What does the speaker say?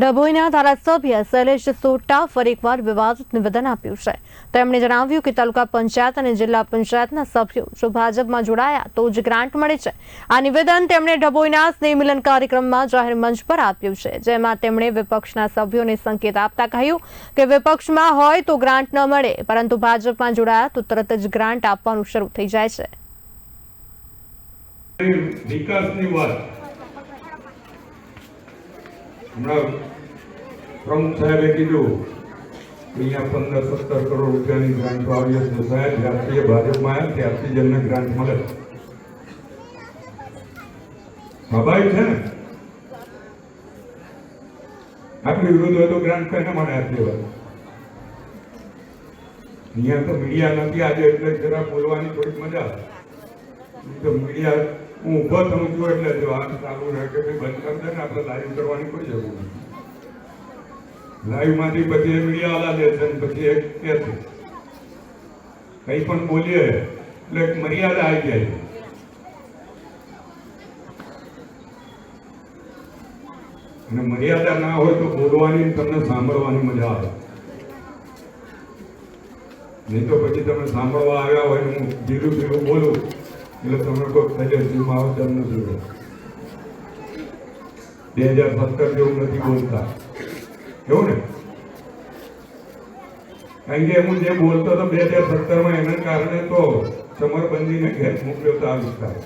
ડભોઈના ધારાસભ્ય શૈલેષ સોટા ફરી એકવાર વિવાદિત નિવેદન આપ્યું છે. તેમણે જણાવ્યું કે તાલુકા પંચાયત અને જિલ્લા પંચાયતના સભ્યો જો ભાજપમાં જોડાયા તો જ ગ્રાન્ટ મળે છે. આ નિવેદન તેમણે ડભોઈના સ્નેહ મિલન કાર્યક્રમમાં જાહેર મંચ પર આપ્યું છે, જેમાં તેમણે વિપક્ષના સભ્યોને સંકેત આપતા કહ્યું કે વિપક્ષમાં હોય તો ગ્રાન્ટ ન મળે, પરંતુ ભાજપમાં જોડાયા તો તરત જ ગ્રાન્ટ આપવાનું શરૂ થઈ જાય છે. વિકાસની વાત હમણાં પ્રમુખ સાહેબે કીધું, અહીંયા પંદર સત્તર કરોડ રૂપિયાની ગ્રાન્ટો આવી છે સાહેબ જ્યારથી ભાજપમાં આવ્યા ત્યારથી જ એમને ગ્રાન્ટ મળે. સ્વાભાવિક છે ને? આપણી વિરુદ્ધ હોય તો ગ્રાન્ટ કઈને મળે આટલી વાત અહીંયા તો મીડિયા નથી આજે એટલે જરા બોલવાની થોડીક મજા તો મીડિયા હું ઊભો થઉં છું એટલે જો હાથ ચાલુ રહે કે ભાઈ બંધ કરી દે ને, આપણે લાઈવ કરવાની કોઈ જરૂર નથી. લાઈવમાંથી પછી એ મીડિયા વાળા લે છે પછી એક કે છે. કંઈ પણ બોલીએ એટલે એક મર્યાદા આવી જાય. અને મર્યાદા ના હોય તો બોલવાની તમને સાંભળવાની મજા આવે. નહીં તો પછી તમે સાંભળવા આવ્યા હોય હું ધીરું ધીરું બોલું. એટલે તમે કોઈ તજસ્વીમાં આવે તેમ નથી બોલતા. બે હજાર સત્તર જેવું નથી બોલતા. એવું ને? કારણ કે હું જે બોલતો હતો બે હજાર સત્તરમાં એના કારણે તો સમરબંધીને ઘેર મોકલ્યો હતો આ વિસ્તાર.